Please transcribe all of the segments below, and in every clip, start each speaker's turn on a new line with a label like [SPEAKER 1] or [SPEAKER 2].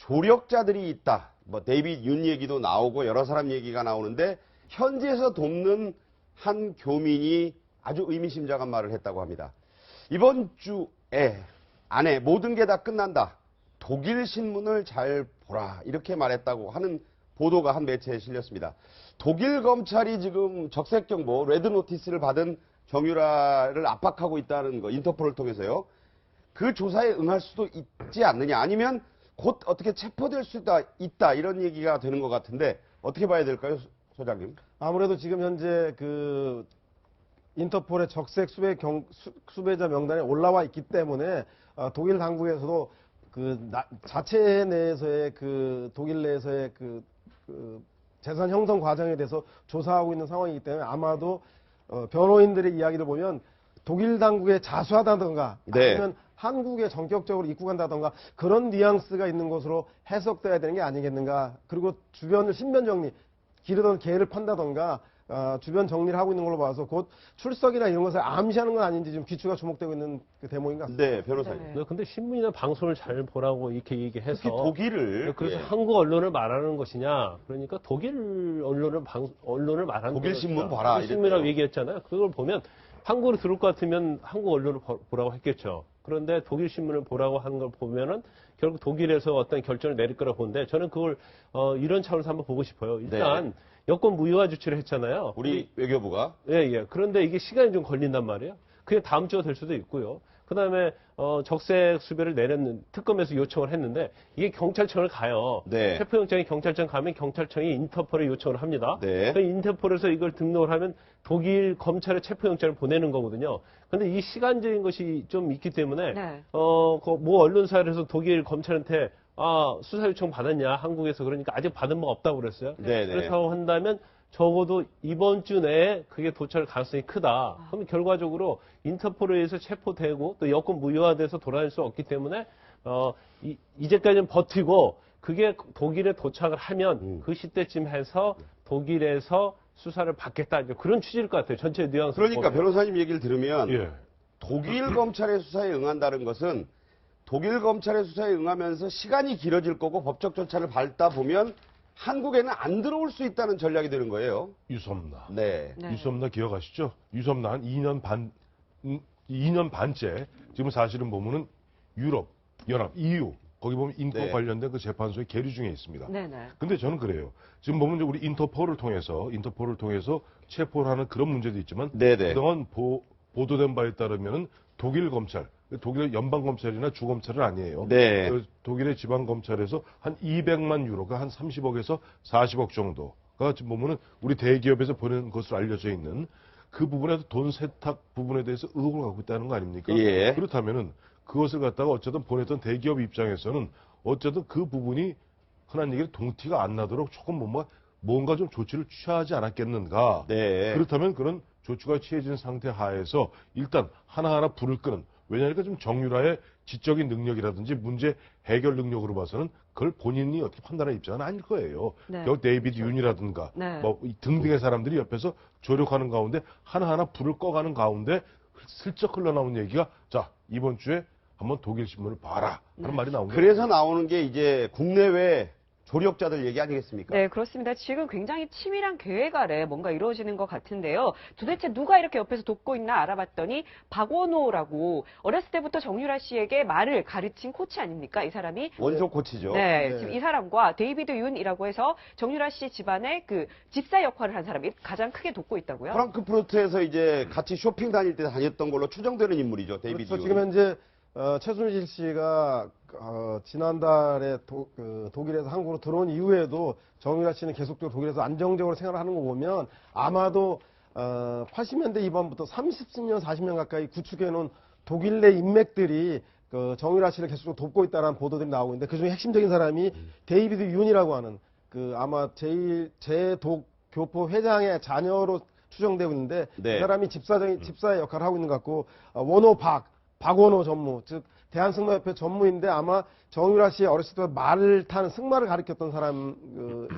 [SPEAKER 1] 조력자들이 있다. 뭐 데이빗 윤 얘기도 나오고 여러 사람 얘기가 나오는데 현지에서 돕는 한 교민이 아주 의미심장한 말을 했다고 합니다. 이번 주에 안에 모든 게 다 끝난다. 독일 신문을 잘 보라. 이렇게 말했다고 하는 보도가 한 매체에 실렸습니다. 독일 검찰이 지금 적색 정보, 레드 노티스를 받은 정유라를 압박하고 있다는 거, 인터폴을 통해서요. 그 조사에 응할 수도 있지 않느냐. 아니면 곧 어떻게 체포될 수도 있다. 이런 얘기가 되는 것 같은데 어떻게 봐야 될까요, 소- 소장님?
[SPEAKER 2] 아무래도 지금 현재 그 인터폴의 적색 수배 경, 수, 수배자 명단에 올라와 있기 때문에 어, 독일 당국에서도 그 나- 자체 내에서의 그 독일 내에서의 그, 그 재산 형성 과정에 대해서 조사하고 있는 상황이기 때문에 아마도 어, 변호인들의 이야기를 보면 독일 당국에 자수하다던가
[SPEAKER 1] 네.
[SPEAKER 2] 아니면 한국에 전격적으로 입국한다던가 그런 뉘앙스가 있는 것으로 해석돼야 되는 게 아니겠는가. 그리고 주변을 신변 정리, 기르던 개를 판다던가 어, 주변 정리를 하고 있는 걸로 봐서 곧 출석이나 이런 것을 암시하는 건 아닌지 좀 귀추가 주목되고 있는 그 대목인 것 같습니다.
[SPEAKER 1] 네, 변호사님.
[SPEAKER 3] 네, 근데 신문이나 방송을 잘 보라고 이렇게 얘기해서
[SPEAKER 1] 특히 독일을
[SPEAKER 3] 그래서
[SPEAKER 1] 예.
[SPEAKER 3] 한국 언론을 말하는 것이냐? 그러니까 독일 언론을 방 언론을 말하는
[SPEAKER 1] 독일. 신문 봐라,
[SPEAKER 3] 독일 신문이라고
[SPEAKER 1] 이랬대요.
[SPEAKER 3] 얘기했잖아요. 그걸 보면 한국으로 들어올 것 같으면 한국 언론을 보- 보라고 했겠죠. 그런데 독일 신문을 보라고 하는 걸 보면은 결국 독일에서 어떤 결정을 내릴 거라고 보는데 저는 그걸 어, 이런 차원에서 한번 보고 싶어요. 일단 여권 무효화 조치를 했잖아요.
[SPEAKER 1] 네. 우리 외교부가
[SPEAKER 3] 예, 예. 그런데 이게 시간이 좀 걸린단 말이에요. 그게 다음 주가 될 수도 있고요. 그 다음에, 어, 적색 수배를 내렸는, 특검에서 요청을 했는데, 이게 경찰청을 가요.
[SPEAKER 1] 네.
[SPEAKER 3] 체포영장이 경찰청 가면 경찰청이 인터폴에 요청을 합니다.
[SPEAKER 1] 네.
[SPEAKER 3] 그 인터폴에서 이걸 등록을 하면 독일 검찰에 체포영장을 보내는 거거든요. 근데 이 시간적인 것이 좀 있기 때문에,
[SPEAKER 4] 네.
[SPEAKER 3] 어, 그모 언론사에서 독일 검찰한테, 아, 수사 요청 받았냐, 한국에서. 그러니까 아직 받은 바 없다고 그랬어요.
[SPEAKER 1] 네, 네.
[SPEAKER 3] 그렇다고 한다면 적어도 이번 주 내에 그게 도착할 가능성이 크다. 그럼 결과적으로 인터폴에 의해서 체포되고 또 여권 무효화돼서 돌아다닐 수 없기 때문에 어 이, 이제까지는 버티고 그게 독일에 도착을 하면
[SPEAKER 1] 음.
[SPEAKER 3] 그 시대쯤 해서 독일에서 수사를 받겠다. 이제 그런 취지일 것 같아요. 전체 뉘앙스.
[SPEAKER 1] 그러니까 변호사님 얘기를 들으면
[SPEAKER 3] 예.
[SPEAKER 1] 독일 검찰의 수사에 응한다는 것은 독일 검찰의 수사에 응하면서 시간이 길어질 거고 법적 절차를 밟다 보면 한국에는 안 들어올 수 있다는 전략이 되는 거예요.
[SPEAKER 5] 유섬나.
[SPEAKER 1] 네.
[SPEAKER 4] 네.
[SPEAKER 5] 유섬나 기억하시죠? 유섬나 한 2년 반, 음, 2년 반째 지금 사실은 보면은 유럽 연합 EU 거기 보면 인터
[SPEAKER 1] 네.
[SPEAKER 5] 관련된 그 재판소에 계류 중에 있습니다.
[SPEAKER 4] 네네.
[SPEAKER 5] 근데 저는 그래요. 지금 보면 이제 우리 인터폴을 통해서 인터폴을 통해서 체포를 하는 그런 문제도 있지만
[SPEAKER 1] 네네.
[SPEAKER 5] 그동안 보, 보도된 바에 따르면은 독일 검찰, 독일 연방 검찰이나 주 검찰은 아니에요.
[SPEAKER 1] 네.
[SPEAKER 5] 그 독일의 지방 검찰에서 한 200만 유로가 한 30억에서 40억 정도가 지금 보면은 우리 대기업에서 보낸 것으로 알려져 있는 그 부분에서 돈 세탁 부분에 대해서 의혹을 갖고 있다는 거 아닙니까?
[SPEAKER 1] 예.
[SPEAKER 5] 그렇다면은 그것을 갖다가 어쨌든 보냈던 대기업 입장에서는 어쨌든 그 부분이 흔한 얘기로 동티가 안 나도록 조금 뭔가 뭔가 좀 조치를 취하지 않았겠는가?
[SPEAKER 1] 네.
[SPEAKER 5] 그렇다면 그런 조치가 취해진 상태 하에서 일단 하나하나 불을 끄는 왜냐하니까 좀 정유라의 지적인 능력이라든지 문제 해결 능력으로 봐서는 그걸 본인이 어떻게 판단할 입장은 아닐 거예요.
[SPEAKER 4] 네.
[SPEAKER 5] 결국 데이비드 윤이라든가
[SPEAKER 4] 네.
[SPEAKER 5] 뭐이 등등의 사람들이 옆에서 조력하는 가운데 하나하나 불을 꺼가는 가운데 슬쩍 흘러나온 얘기가 자 이번 주에 한번 독일 신문을 봐라 하는 말이 나온 거예요.
[SPEAKER 1] 그래서 나오는 게 이제 국내외 조력자들 얘기 아니겠습니까?
[SPEAKER 4] 네, 그렇습니다. 지금 굉장히 치밀한 계획 아래 뭔가 이루어지는 것 같은데요. 도대체 누가 이렇게 옆에서 돕고 있나 알아봤더니 박원호라고 어렸을 때부터 정유라 씨에게 말을 가르친 코치 아닙니까? 이 사람이
[SPEAKER 1] 원조 코치죠.
[SPEAKER 4] 네,
[SPEAKER 2] 네.
[SPEAKER 4] 지금 이 사람과 데이비드 윤이라고 해서 정유라 씨 집안의 그 집사 역할을 한 사람이 가장 크게 돕고 있다고요.
[SPEAKER 1] 프랑크푸르트에서 이제 같이 쇼핑 다닐 때 다녔던 걸로 추정되는 인물이죠. 데이비드
[SPEAKER 2] 그렇죠.
[SPEAKER 1] 윤.
[SPEAKER 2] 지금 현재 어, 최순실 씨가 어, 지난달에 도, 그 독일에서 한국으로 들어온 이후에도 정유라 씨는 계속적으로 독일에서 안정적으로 생활하는 거 보면 아마도 어, 80년대 이반부터 30년, 40년 가까이 구축해 놓은 독일 내 인맥들이 그 정유라 씨를 계속 돕고 있다는 보도들이 나오고 있는데 그중에 핵심적인 사람이 데이비드 윤이라고 하는 그 아마 제일 제독 교포 회장의 자녀로 추정되고 있는데
[SPEAKER 1] 네.
[SPEAKER 2] 그 사람이 집사적인 집사의 역할을 하고 있는 것 같고 어, 원호 박 박원호 전무 즉 대한승마협회 전무인데 아마 정유라 씨 어렸을 때 말을 타는 승마를 가르쳤던 사람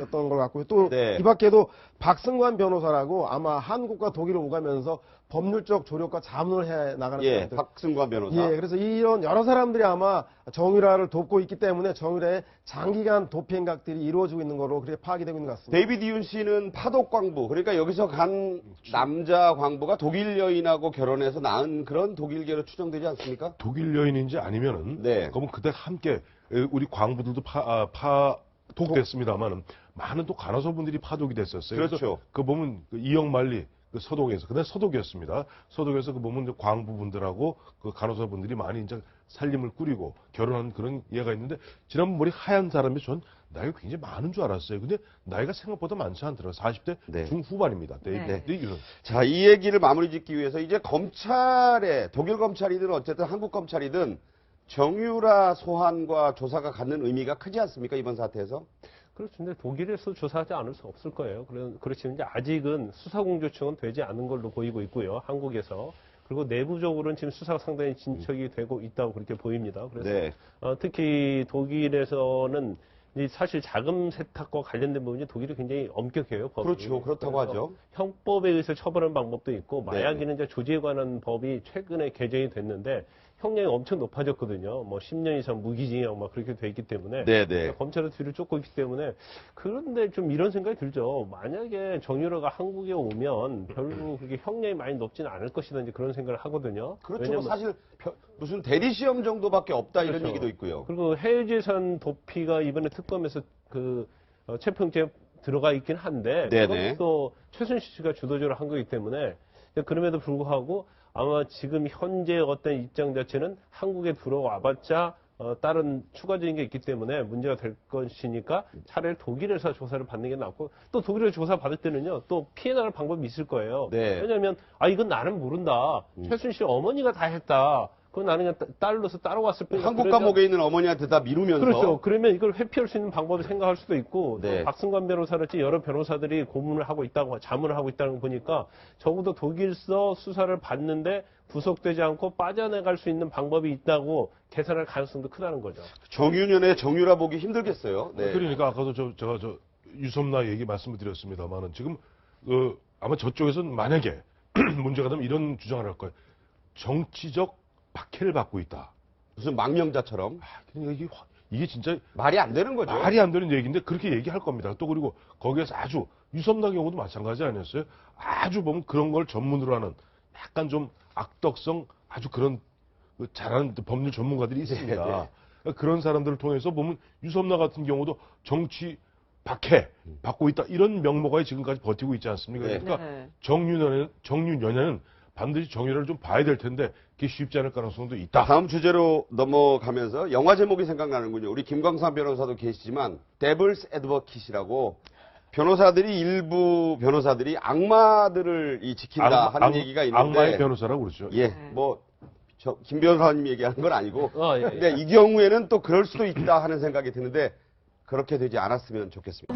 [SPEAKER 2] 그걸 같고요. 또
[SPEAKER 1] 네.
[SPEAKER 2] 이 밖에도 박승관 변호사라고 아마 한국과 독일을 오가면서 법률적 조력과 자문을 해 나가는
[SPEAKER 1] 예,
[SPEAKER 2] 사람들.
[SPEAKER 1] 박승관 변호사.
[SPEAKER 2] 예, 그래서 이런 여러 사람들이 아마 정유라를 돕고 있기 때문에 정유라의 장기간 도피 행각들이 이루어지고 있는 거로 그렇게 파악이 되고 있는 것 같습니다.
[SPEAKER 1] 데이비드 윤 씨는 파독 광부, 그러니까 여기서 간 남자 광부가 독일 여인하고 결혼해서 낳은 그런 독일계로 추정되지 않습니까?
[SPEAKER 5] 독일 여인인지 아니면은
[SPEAKER 1] 네.
[SPEAKER 5] 그러면 그때 함께 에, 우리 광부들도 파, 아, 파 독됐습니다만은 많은 또 간호사분들이 파독이 됐었어요.
[SPEAKER 1] 그렇죠.
[SPEAKER 5] 그래서 그 보면 그 이영만리 그 서독에서 근데 서독이었습니다. 서독에서 그 보면 광부분들하고 그 간호사분들이 많이 이제 살림을 꾸리고 결혼한 그런 예가 있는데 지난번 머리 하얀 사람이 전 나이가 굉장히 많은 줄 알았어요. 근데 나이가 생각보다 많지 않더라고요. 40대
[SPEAKER 1] 네.
[SPEAKER 5] 중후반입니다. 데이비드
[SPEAKER 4] 네.
[SPEAKER 5] 윤.
[SPEAKER 1] 자, 이 얘기를 마무리 짓기 위해서 이제 검찰에, 독일 검찰이든 어쨌든 한국 검찰이든 정유라 소환과 조사가 갖는 의미가 크지 않습니까? 이번 사태에서?
[SPEAKER 3] 그렇죠. 근데 독일에서 조사하지 않을 수 없을 거예요. 그렇지만 이제 아직은 수사공조청은 되지 않은 걸로 보이고 있고요. 한국에서. 그리고 내부적으로는 지금 수사가 상당히 진척이 되고 있다고 그렇게 보입니다. 그래서
[SPEAKER 1] 네.
[SPEAKER 3] 어, 특히 독일에서는 이 사실 자금 세탁과 관련된 부분이 독일이 굉장히 엄격해요. 법이.
[SPEAKER 1] 그렇죠. 그렇다고 하죠.
[SPEAKER 3] 형법에 의해서 처벌하는 방법도 있고
[SPEAKER 1] 네.
[SPEAKER 3] 마약이는 이제 조지에 관한 법이 최근에 개정이 됐는데 형량이 엄청 높아졌거든요. 뭐 10년 이상 무기징역 막 그렇게 돼 있기 때문에
[SPEAKER 1] 네, 네.
[SPEAKER 3] 검찰은 뒤를 쫓고 있기 때문에 그런데 좀 이런 생각이 들죠. 만약에 정유라가 한국에 오면 별로 그렇게 형량이 많이 높지는 않을 것이다 이제 그런 생각을 하거든요.
[SPEAKER 1] 그렇죠.
[SPEAKER 3] 왜냐면
[SPEAKER 1] 사실 벼- 무슨 대리 시험 정도밖에 없다 이런
[SPEAKER 3] 그렇죠.
[SPEAKER 1] 얘기도 있고요.
[SPEAKER 3] 그리고 해외재산 도피가 이번에 특검에서 그 어, 체포영장 들어가 있긴 한데
[SPEAKER 1] 네네.
[SPEAKER 3] 그것도 최순실 씨가 주도적으로 한 거기 때문에 그럼에도 불구하고 아마 지금 현재 어떤 입장 자체는 한국에 들어와봤자 어, 다른 추가적인 게 있기 때문에 문제가 될 것이니까 차라리 독일에서 조사를 받는 게 낫고 또 독일에서 조사 받을 때는요 또 피해 나갈 방법이 있을 거예요.
[SPEAKER 1] 네. 음.
[SPEAKER 3] 왜냐하면 아 이건 나는 모른다. 최순실 어머니가 다 했다. 그건 나는 그냥 따- 딸로서 따라왔을 뿐이야.
[SPEAKER 1] 한국
[SPEAKER 3] 그러자-
[SPEAKER 1] 감옥에 있는 어머니한테 다 미루면서
[SPEAKER 3] 그렇죠. 그러면 이걸 회피할 수 있는 방법을 생각할 수도 있고 또
[SPEAKER 1] 네.
[SPEAKER 3] 박승관 변호사랄지 여러 변호사들이 고문을 하고 있다고 자문을 하고 있다는 거 보니까 적어도 독일서 수사를 받는데 구속되지 않고 빠져나갈 수 있는 방법이 있다고 계산할 가능성도 크다는 거죠.
[SPEAKER 1] 정유년의 정유라 보기 힘들겠어요. 네.
[SPEAKER 5] 그러니까 아까도 저, 제가 저 유섬나 얘기 말씀을 드렸습니다만은 지금 그 아마 저쪽에서는 만약에 문제가 되면 이런 주장을 할 거예요. 정치적 박해를 받고 있다.
[SPEAKER 1] 무슨 망명자처럼
[SPEAKER 5] 아, 그러니까 이게, 확- 이게 진짜
[SPEAKER 1] 말이 안 되는 거죠.
[SPEAKER 5] 말이 안 되는 얘기인데 그렇게 얘기할 겁니다. 또 그리고 거기에서 아주 유섬나 경우도 마찬가지 아니었어요? 아주 보면 그런 걸 전문으로 하는 약간 좀 악덕성 아주 그런 그 잘하는 법률 전문가들이 있습니다.
[SPEAKER 1] 네, 네.
[SPEAKER 5] 그러니까 그런 사람들을 통해서 보면 유섬나 같은 경우도 정치 박해 받고 있다 이런 명목하에 지금까지 버티고 있지 않습니까?
[SPEAKER 1] 네.
[SPEAKER 5] 그러니까
[SPEAKER 4] 네.
[SPEAKER 5] 정윤연은 정윤연애는 반드시 정유라를 좀 봐야 될 텐데 그게 쉽지 않을 가능성도 있다.
[SPEAKER 1] 다음 주제로 넘어가면서 영화 제목이 생각나는군요. 우리 김광삼 변호사도 계시지만 데블스 애드버킷이라고 변호사들이 일부 변호사들이 악마들을 이 지킨다
[SPEAKER 5] 악-
[SPEAKER 1] 하는
[SPEAKER 5] 악-
[SPEAKER 1] 얘기가 있는데
[SPEAKER 5] 악마의 변호사라고 그러죠.
[SPEAKER 1] 예, 뭐, 저, 김 변호사님 얘기하는 건 아니고.
[SPEAKER 3] 아, 예, 예.
[SPEAKER 1] 근데 이 경우에는 또 그럴 수도 있다 하는 생각이 드는데, 그렇게 되지 않았으면 좋겠습니다.